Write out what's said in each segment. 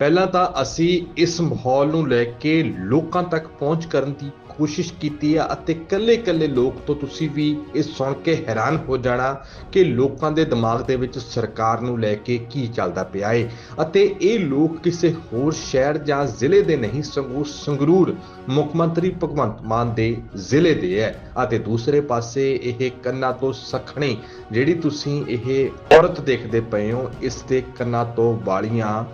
ਪਹਿਲਾਂ ਤਾਂ ਅਸੀਂ ਇਸ ਮਾਹੌਲ ਨੂੰ ਲੈ ਕੇ ਲੋਕਾਂ ਤੱਕ ਪਹੁੰਚ ਕਰਨ ਦੀ ਕੋਸ਼ਿਸ਼ ਕੀਤੀ ਆ ਅਤੇ ਕੱਲੇ-ਕੱਲੇ ਲੋਕ ਤੋਂ ਤੁਸੀਂ ਵੀ ਇਹ ਸੁਣ ਕੇ ਹੈਰਾਨ ਹੋ ਜਾਣਾ ਕਿ ਲੋਕਾਂ ਦੇ ਦਿਮਾਗ ਦੇ ਵਿੱਚ ਸਰਕਾਰ ਨੂੰ ਲੈ ਕੇ ਕੀ ਚੱਲਦਾ ਪਿਆ ਹੈ ਅਤੇ ਇਹ ਲੋਕ ਕਿਸੇ ਹੋਰ ਸ਼ਹਿਰ ਜਾਂ ਜ਼ਿਲ੍ਹੇ ਦੇ ਨਹੀਂ, ਸਗੋਂ, ਸੰਗਰੂਰ ਮੁੱਖ ਮੰਤਰੀ ਭਗਵੰਤ ਮਾਨ ਦੇ ਜ਼ਿਲ੍ਹੇ ਦੇ ਹੈ ਅਤੇ ਦੂਸਰੇ ਪਾਸੇ ਇਹ ਕੰਨਾਂ ਤੋਂ ਸਖਣੀ ਜਿਹੜੀ ਤੁਸੀਂ ਇਹ ਔਰਤ ਦੇਖਦੇ ਪਏ ਹੋ, ਇਸ ਦੇ ਕੰਨਾਂ ਤੋਂ ਵਾਲੀਆਂ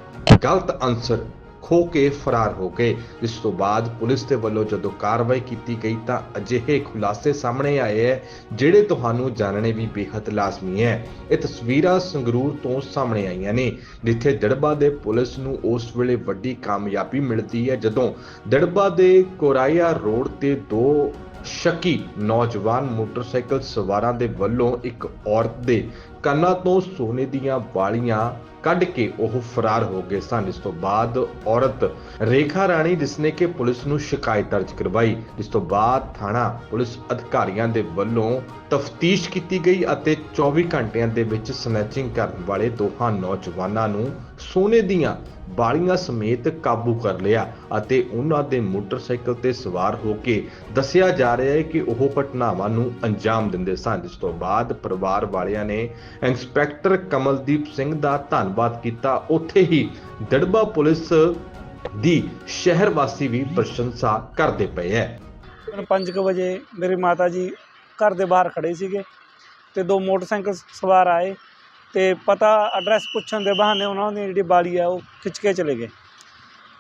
ਗਲਤ ਅਨਸਰ ਖੋ ਕੇ ਫਰਾਰ ਹੋ ਗਏ। ਇਸ ਤੋਂ ਬਾਅਦ ਪੁਲਿਸ ਦੇ ਵੱਲੋਂ ਜਦੋਂ ਕਾਰਵਾਈ ਕੀਤੀ ਗਈ ਤਾਂ ਅਜਿਹੇ ਖੁਲਾਸੇ ਸਾਹਮਣੇ ਆਏ ਹੈ, ਜਿਹੜੇ ਤੁਹਾਨੂੰ ਜਾਣਨੇ ਵੀ ਬੇहद ਲਾਜ਼ਮੀ ਹੈ। ਇਹ ਤਸਵੀਰਾਂ ਸੰਗਰੂਰ ਤੋਂ ਸਾਹਮਣੇ ਆਈਆਂ ਨੇ, ਜਿੱਥੇ ਦੜਬਾ ਦੇ ਪੁਲਿਸ ਨੂੰ ਉਸ ਵੇਲੇ ਵੱਡੀ ਕਾਮਯਾਬੀ ਮਿਲਦੀ ਹੈ, ਜਦੋਂ ਦੜਬਾ ਦੇ ਕੋਰਾਇਆ ਰੋਡ ਤੇ ਦੋ ਸ਼ੱਕੀ ਨੌਜਵਾਨ ਮੋਟਰਸਾਈਕਲ ਸਵਾਰਾਂ ਦੇ ਵੱਲੋਂ ਇੱਕ ਔਰਤ ਦੇ ਕੰਨਾਂ ਤੋਂ ਸੋਨੇ ਦੀਆਂ ਵਾਲੀਆਂ ਕੱਢ ਕੇ ਉਹ ਫਰਾਰ ਹੋ ਗਏ ਸਨ। ਇਸ ਤੋਂ ਬਾਅਦ ਔਰਤ ਰੇਖਾ ਰਾਣੀ ਜਿਸਨੇ ਕਿ ਪੁਲਿਸ ਨੂੰ ਸ਼ਿਕਾਇਤ ਦਰਜ ਕਰਵਾਈ ਇਸ ਤੋਂ ਬਾਅਦ ਥਾਣਾ ਪੁਲਿਸ ਅਧਿਕਾਰੀਆਂ ਦੇ ਵੱਲੋਂ ਤਫਤੀਸ਼ ਕੀਤੀ ਗਈ ਅਤੇ 24 ਘੰਟਿਆਂ ਦੇ ਵਿੱਚ ਸਨੈਚਿੰਗ ਕਰਨ ਵਾਲੇ ਦੋਹਾਂ ਨੌਜਵਾਨਾਂ ਨੂੰ ਸੋਨੇ ਦੀਆਂ ਬਾਲੀਆਂ ਸਮੇਤ ਕਾਬੂ ਕਰ ਲਿਆ ਅਤੇ ਉਹਨਾਂ ਦੇ ਮੋਟਰਸਾਈਕਲ ਤੇ ਸਵਾਰ ਹੋ ਕੇ ਦੱਸਿਆ ਜਾ ਰਿਹਾ ਹੈ ਕਿ ਉਹ ਘਟਨਾਵਾਂ ਨੂੰ ਅੰਜਾਮ ਦਿੰਦੇ ਸਨ, ਜਿਸ ਤੋਂ ਬਾਅਦ ਪਰਿਵਾਰ ਵਾਲਿਆਂ ਨੇ ਇੰਸਪੈਕਟਰ ਕਮਲਦੀਪ ਸਿੰਘ ਦਾ ਧੰਨਵਾਦ ਕੀਤਾ। ਉੱਥੇ ਹੀ ਦੜਬਾ ਪੁਲਿਸ ਦੀ ਸ਼ਹਿਰ ਵਾਸੀ ਵੀ ਪ੍ਰਸ਼ੰਸਾ ਕਰਦੇ ਪਏ ਹੈ। ਹੁਣ ਪੰਜ ਕੁ ਵਜੇ ਮੇਰੇ ਮਾਤਾ ਜੀ ਘਰ ਦੇ ਬਾਹਰ ਖੜੇ ਸੀਗੇ ਤੇ ਦੋ ਮੋਟਰਸਾਈਕਲ ਸਵਾਰ ਆਏ। ਤੇ ਪਤਾ ਐਡਰੈਸ ਪੁੱਛਣ ਦੇ ਬਹਾਨੇ ਉਹਨਾਂ ਦੀ ਜਿਹੜੀ ਬਾਲੀ ਆ, ਉਹ ਖਿੱਚ ਕੇ ਚਲੇ ਗਏ।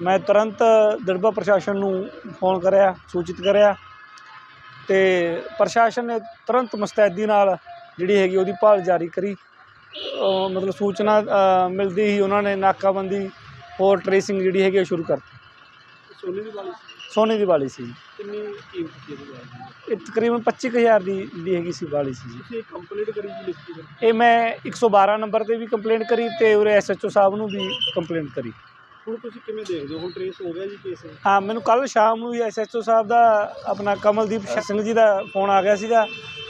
ਮੈਂ ਤੁਰੰਤ ਦੜਬਾ ਪ੍ਰਸ਼ਾਸਨ ਨੂੰ ਫੋਨ ਕਰਿਆ, ਸੂਚਿਤ ਕਰਿਆ ਤੇ ਪ੍ਰਸ਼ਾਸਨ ਨੇ ਤੁਰੰਤ ਮੁਸਤੈਦੀ ਨਾਲ ਜਿਹੜੀ ਹੈਗੀ ਉਹਦੀ ਭਾਲ ਜਾਰੀ ਕਰੀ। ਮਤਲਬ ਸੂਚਨਾ ਮਿਲਦੀ ਹੀ ਉਹਨਾਂ ਨੇ ਨਾਕਾਬੰਦੀ ਹੋਰ ਟ੍ਰੇਸਿੰਗ ਜਿਹੜੀ ਹੈਗੀ ਉਹ ਸ਼ੁਰੂ ਕਰਤੀ। ਸੋਨੇ ਦੀ ਵਾਲੀ ਸੋਨੇ ਦੀ ਬਾਲੀ ਸੀ। ਕਿੰਨੀ ਕੀਮਤ ਸੀ ਇਹਦੀ ਵਾਲੀ? ਇਹ ਤਕਰੀਬਨ 25000 ਦੀ ਦੀ ਹੈਗੀ ਸੀ ਵਾਲੀ ਸੀ ਜੀ। ਤੁਸੀਂ ਕੰਪਲੀਟ ਕਰੀ ਜੀ ਲਿਖਤੀ ਵਿੱਚ? ਇਹ ਮੈਂ 112 ਨੰਬਰ ਤੇ ਵੀ ਕੰਪਲੇਂਟ ਕਰੀ ਤੇ ਉਰੇ ਐਸਐਚਓ ਸਾਹਿਬ ਨੂੰ ਵੀ ਕੰਪਲੇਂਟ ਕਰੀ। ਹੁਣ ਤੁਸੀਂ ਕਿਵੇਂ ਦੇਖਦੇ ਹੋ? ਹੁਣ ਟ੍ਰੇਸ ਹੋ ਗਿਆ ਜੀ ਕੇਸ ਹਾਂ ਮੈਨੂੰ ਕੱਲ ਸ਼ਾਮ ਨੂੰ ਹੀ ਐਸਐਚਓ ਸਾਹਿਬ ਦਾ ਆਪਣਾ ਕਮਲਦੀਪ ਸਿੰਘ ਜੀ ਦਾ ਫੋਨ ਆ ਗਿਆ ਸੀਗਾ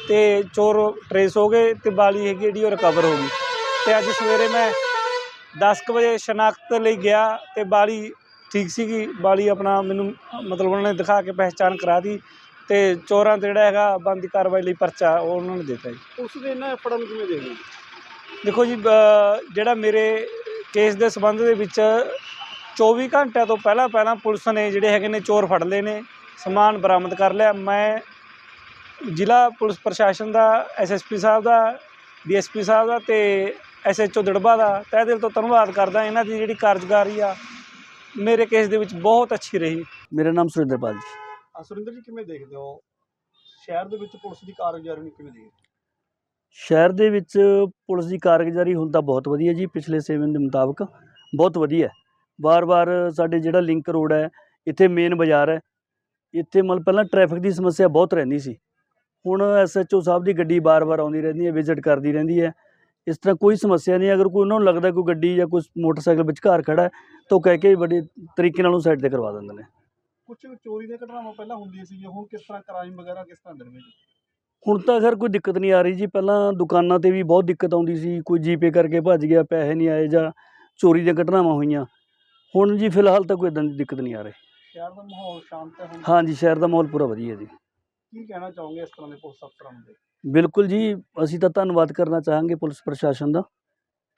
ਤੇ ਚੋਰ ਟਰੇਸ ਹੋ ਗਏ ਤੇ ਬਾਲੀ ਹੈਗੀ ਜਿਹੜੀ ਉਹ ਰਿਕਵਰ ਹੋ ਗਈ। ਤੇ ਅੱਜ ਸਵੇਰੇ ਮੈਂ 10 ਕੁ ਵਜੇ ਸ਼ਨਾਖਤ ਲਈ ਗਿਆ ਤੇ ਬਾਲੀ ਠੀਕ ਸੀਗੀ ਬਾਲੀ ਆਪਣਾ ਮੈਨੂੰ ਮਤਲਬ ਉਹਨਾਂ ਨੇ ਦਿਖਾ ਕੇ ਪਹਿਚਾਣ ਕਰਾ ਦੀ ਤੇ ਚੋਰਾਂ ਤੇ ਜਿਹੜਾ ਹੈਗਾ ਬੰਦੀ ਕਾਰਵਾਈ ਲਈ ਪਰਚਾ ਉਹ ਉਹਨਾਂ ਨੇ ਦਿੱਤਾ ਜੀ। ਉਸ ਦੇ ਨੂੰ ਕਿਵੇਂ ਦੇਖਦੇ ਹੋ ਦੇਖੋ ਜੀ ਜਿਹੜਾ ਮੇਰੇ ਕੇਸ ਦੇ ਸਬੰਧ ਦੇ ਵਿੱਚ 24 ਘੰਟਿਆਂ ਤੋਂ ਪਹਿਲਾਂ ਪਹਿਲਾਂ ਪੁਲਿਸ ਨੇ ਜਿਹੜੇ ਹੈਗੇ ਨੇ ਚੋਰ ਫੜ ਲਏ ਨੇ ਸਮਾਨ ਬਰਾਮਦ ਕਰ ਲਿਆ। ਮੈਂ ਜ਼ਿਲ੍ਹਾ ਪੁਲਿਸ ਪ੍ਰਸ਼ਾਸਨ ਦਾ ਐਸਐਸਪੀ ਸਾਹਿਬ ਦਾ ਡੀਐਸਪੀ ਸਾਹਿਬ ਦਾ ਤੇ ਐਸਐਚਓ ਦੜਬਾ ਦਾ ਤਹਿ ਦਿਲ ਤੋਂ ਧੰਨਵਾਦ ਕਰਦਾ। ਇਹਨਾਂ ਦੀ ਜਿਹੜੀ ਕਾਰਜਕਾਰੀ ਆ ਮੇਰੇ ਕੇਸ ਦੇ ਵਿੱਚ ਬਹੁਤ ਅੱਛੀ ਰਹੀ। ਮੇਰਾ ਨਾਮ ਸੁਰਿੰਦਰਪਾਲ ਜੀ। ਆ ਸੁਰਿੰਦਰ ਜੀ ਕਿਵੇਂ ਦੇਖਦੇ ਹੋ? ਸ਼ਹਿਰ ਦੇ ਵਿੱਚ ਪੁਲਿਸ ਦੀ ਕਾਰਗੁਜ਼ਾਰੀ ਨੂੰ ਕਿਵੇਂ ਦੇਖਦੇ ਹੋ? ਸ਼ਹਿਰ ਦੇ ਵਿੱਚ ਪੁਲਿਸ ਦੀ ਕਾਰਗੁਜ਼ਾਰੀ ਹੁਣ ਤਾਂ ਬਹੁਤ ਵਧੀਆ ਜੀ ਪਿਛਲੇ ਸੇਵਨ ਦੇ ਮੁਤਾਬਕ ਬਹੁਤ ਵਧੀਆ। ਹੈ ਵਾਰ-ਵਾਰ ਸਾਡੇ ਜਿਹੜਾ ਲਿੰਕ ਰੋਡ ਹੈ ਇੱਥੇ ਮੇਨ ਬਾਜ਼ਾਰ ਹੈ ਇੱਥੇ ਮਤਲਬ ਪਹਿਲਾਂ ਟ੍ਰੈਫਿਕ ਦੀ ਸਮੱਸਿਆ ਬਹੁਤ ਰਹਿੰਦੀ ਸੀ। ਹੁਣ ਐਸਐਚਓ ਸਾਹਿਬ ਦੀ ਗੱਡੀ ਬਾਰ-ਬਾਰ ਆਉਂਦੀ ਰਹਿੰਦੀ ਹੈ ਵਿਜ਼ਿਟ ਕਰਦੀ ਰਹਿੰਦੀ ਹੈ। ਇਸ ਤਰ੍ਹਾਂ ਕੋਈ ਸਮੱਸਿਆ ਨਹੀਂ ਅਗਰ ਕੋਈ ਉਹਨਾਂ ਨੂੰ ਲੱਗਦਾ ਕੋਈ ਗੱਡੀ ਜਾਂ ਕੋਈ ਮੋਟਰਸਾਈਕਲ ਵਿਚਕਾਰ ਖੜਾ ਹੈ ਤਾਂ ਉਹ ਕਹਿ ਕੇ ਬੜੇ ਤਰੀਕੇ ਨਾਲ ਉਹ ਸਾਈਡ ਤੇ ਕਰਵਾ ਦਿੰਦੇ ਨੇ। ਕੁਝ ਚੋਰੀ ਦੀਆਂ ਘਟਨਾਵਾਂ ਪਹਿਲਾਂ ਹੁੰਦੀਆਂ ਸੀ ਹੁਣ ਕਿਸ ਤਰ੍ਹਾਂ ਕ੍ਰਾਈਮ ਵਗੈਰਾ ਕਿਸ ਤਰ੍ਹਾਂ ਵਿੱਚ ਹੁਣ ਤਾਂ ਖੈਰ ਕੋਈ ਦਿੱਕਤ ਨਹੀਂ ਆ ਰਹੀ ਜੀ। ਪਹਿਲਾਂ ਦੁਕਾਨਾਂ ਤੇ ਵੀ ਬਹੁਤ ਦਿੱਕਤ ਆਉਂਦੀ ਸੀ ਕੋਈ ਜੀਪੇ ਕਰਕੇ ਭੱਜ ਗਿਆ ਪੈਸੇ ਨਹੀਂ ਆਏ ਜਾਂ ਚੋਰੀ ਦੀਆਂ ਘਟਨਾਵਾਂ ਹੋਈਆਂ। ਹੁਣ ਜੀ ਫਿਲਹਾਲ ਤਾਂ ਕੋਈ ਇਦਾਂ ਦੀ ਦਿੱਕਤ ਨਹੀਂ ਆ ਰਹੀ। ਸ਼ਹਿਰ ਦਾ ਮਾਹੌਲ ਸ਼ਾਂਤ ਹੈ ਹੁਣ? ਹਾਂਜੀ ਸ਼ਹਿਰ ਦਾ ਮਾਹੌਲ ਪੂਰਾ ਵਧੀਆ ਜੀ। ਕੀ ਕਹਿਣਾ ਚਾਹੋਗੇ ਇਸ ਤਰ੍ਹਾਂ ਦੇ ਪੁਲਿਸ ਅਫਸਰਾਂ ਨੂੰ? ਬਿਲਕੁਲ ਜੀ ਅਸੀਂ ਤਾਂ ਧੰਨਵਾਦ ਕਰਨਾ ਚਾਹਾਂਗੇ ਪੁਲਿਸ ਪ੍ਰਸ਼ਾਸਨ ਦਾ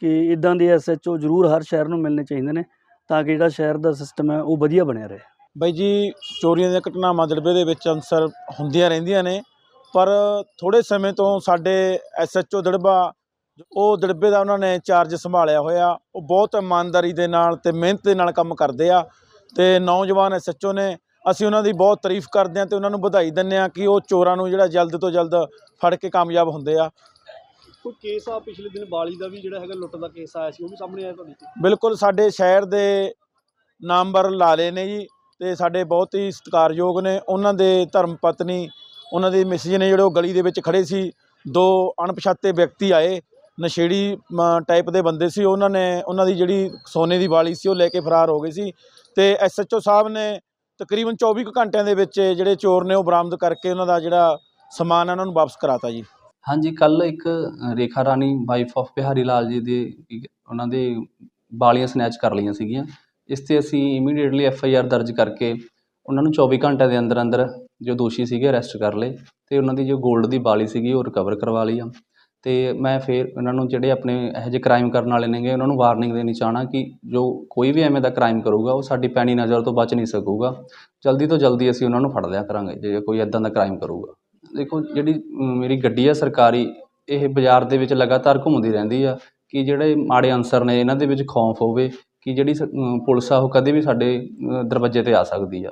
ਕਿ ਇਦਾਂ ਦੇ ਐਸਐਚਓ ਜ਼ਰੂਰ ਹਰ ਸ਼ਹਿਰ ਨੂੰ ਮਿਲਣੇ ਚਾਹੀਦੇ ਨੇ ਤਾਂ ਕਿ ਜਿਹੜਾ ਸ਼ਹਿਰ ਦਾ ਸਿਸਟਮ ਹੈ ਉਹ ਵਧੀਆ ਬਣਿਆ ਰਹੇ ਬਾਈ ਜੀ ਚੋਰੀਆਂ ਦੀਆਂ ਘਟਨਾਵਾਂ ਦੜਬੇ ਦੇ ਵਿੱਚ ਅਨਸਰ ਹੁੰਦੀਆਂ ਰਹਿੰਦੀਆਂ ਨੇ ਪਰ ਥੋੜੇ ਸਮੇਂ ਤੋਂ ਸਾਡੇ ਐਸਐਚਓ ਦੜਬਾ ਉਹ ਦੜਬੇ ਦਾ ਉਹਨਾਂ ਨੇ ਚਾਰਜ ਸੰਭਾਲਿਆ ਹੋਇਆ ਉਹ ਬਹੁਤ ਇਮਾਨਦਾਰੀ ਦੇ ਨਾਲ ਤੇ ਮਿਹਨਤ ਦੇ ਨਾਲ ਕੰਮ ਕਰਦੇ ਆ ਤੇ ਨੌਜਵਾਨ ਐਸਐਚਓ ਨੇ ਅਸੀਂ ਉਹਨਾਂ ਦੀ ਬਹੁਤ ਤਾਰੀਫ ਕਰਦੇ ਆ ਤੇ ਉਹਨਾਂ ਨੂੰ ਵਧਾਈ ਦਿੰਦੇ ਆ ਕਿ ਉਹ ਚੋਰਾਂ ਨੂੰ ਜਿਹੜਾ ਜਲਦ ਤੋਂ ਜਲਦ ਫੜ ਕੇ ਕਾਮਯਾਬ ਹੁੰਦੇ ਆ। ਕੋਈ ਕੇਸ ਆ ਪਿਛਲੇ ਦਿਨ ਬਾਲੀ ਦਾ ਵੀ ਜਿਹੜਾ ਹੈਗਾ ਲੁੱਟ ਦਾ ਕੇਸ ਆਇਆ ਸੀ ਉਹ ਵੀ ਸਾਹਮਣੇ ਆਇਆ ਤੁਹਾਡੇ ਕੋਲ ਬਿਲਕੁਲ ਸਾਡੇ ਸ਼ਹਿਰ ਦੇ ਨਾਮਵਰ ਲਾਲੇ ਨੇ ਜੀ ਤੇ ਸਾਡੇ ਬਹੁਤ ਹੀ ਸਤਿਕਾਰਯੋਗ ਨੇ। ਉਹਨਾਂ ਦੇ ਧਰਮ ਪਤਨੀ ਉਹਨਾਂ ਦੇ ਮਿਸਿਜ ਨੇ ਜਿਹੜੇ ਉਹ ਗਲੀ ਦੇ ਵਿੱਚ ਖੜੇ ਸੀ ਦੋ ਅਣਪਛਾਤੇ ਵਿਅਕਤੀ ਆਏ ਨਸ਼ੇੜੀ ਟਾਈਪ ਦੇ ਬੰਦੇ ਸੀ। ਉਹਨਾਂ ਨੇ ਉਹਨਾਂ ਦੀ ਜਿਹੜੀ ਸੋਨੇ ਦੀ ਵਾਲੀ ਸੀ ਉਹ ਲੈ ਕੇ ਫਰਾਰ ਹੋ ਗਏ ਸੀ ਤੇ ਐਸਐਚਓ ਸਾਹਿਬ ਨੇ ਤਕਰੀਬਨ 24 ਕੁ ਘੰਟਿਆਂ ਦੇ ਵਿੱਚ ਜਿਹੜੇ ਚੋਰ ਨੇ ਉਹ ਬਰਾਮਦ ਕਰਕੇ ਉਹਨਾਂ ਦਾ ਜਿਹੜਾ ਸਮਾਨ ਹੈ, ਉਹਨਾਂ ਨੂੰ ਵਾਪਸ ਕਰਾਤਾ ਜੀ। ਹਾਂਜੀ ਕੱਲ ਇੱਕ ਰੇਖਾ ਰਾਣੀ ਵਾਈਫ ਆਫ ਬਿਹਾਰੀ ਲਾਲ ਜੀ ਦੇ ਉਹਨਾਂ ਦੇ ਬਾਲੀਆਂ ਸਨੈਚ ਕਰ ਲਈਆਂ ਸੀਗੀਆਂ। ਇਸ 'ਤੇ ਅਸੀਂ ਇਮੀਡੀਏਟਲੀ ਐਫ ਆਈ ਆਰ ਦਰਜ ਕਰਕੇ ਉਹਨਾਂ ਨੂੰ 24 ਘੰਟਿਆਂ ਦੇ ਅੰਦਰ ਅੰਦਰ ਜੋ ਦੋਸ਼ੀ ਸੀਗੇ ਅਰੈਸਟ ਕਰ ਲਏ ਅਤੇ ਉਹਨਾਂ ਦੀ ਜੋ 골ਡ ਦੀ ਬਾਲੀ ਸੀਗੀ, ਉਹ ਰਿਕਵਰ ਕਰਵਾ ਲਈ ਆ। ਅਤੇ ਮੈਂ ਫਿਰ ਉਹਨਾਂ ਨੂੰ ਜਿਹੜੇ ਆਪਣੇ ਇਹੋ ਜਿਹੇ ਕ੍ਰਾਈਮ ਕਰਨ ਵਾਲੇ ਨੇਗੇ, ਉਹਨਾਂ ਨੂੰ ਵਾਰਨਿੰਗ ਦੇਣੀ ਚਾਹੁੰਦਾ ਕਿ ਜੋ ਕੋਈ ਵੀ ਐਵੇਂ ਦਾ ਕ੍ਰਾਈਮ ਕਰੂਗਾ, ਉਹ ਸਾਡੀ ਪੈਣੀ ਨਜ਼ਰ ਤੋਂ ਬਚ ਨਹੀਂ ਸਕੂਗਾ। ਜਲਦੀ ਤੋਂ ਜਲਦੀ ਅਸੀਂ ਉਹਨਾਂ ਨੂੰ ਫੜ ਲਿਆ ਕਰਾਂਗੇ, ਜੇ ਕੋਈ ਇੱਦਾਂ ਦਾ ਕ੍ਰਾਈਮ ਕਰੂਗਾ। ਦੇਖੋ, ਜਿਹੜੀ ਮੇਰੀ ਗੱਡੀ ਆ ਸਰਕਾਰੀ, ਇਹ ਬਾਜ਼ਾਰ ਦੇ ਵਿੱਚ ਲਗਾਤਾਰ ਘੁੰਮਦੀ ਰਹਿੰਦੀ ਆ ਕਿ ਜਿਹੜੇ ਮਾੜੇ ਅਨਸਰ ਨੇ, ਇਹਨਾਂ ਦੇ ਵਿੱਚ ਖੌਫ ਹੋਵੇ, ਕਿ ਜਿਹੜੀ ਸ- ਪੁਲਿਸ ਆ, ਉਹ ਕਦੇ ਵੀ ਸਾਡੇ ਦਰਵਾਜ਼ੇ ਤੇ ਆ ਸਕਦੀ ਆ।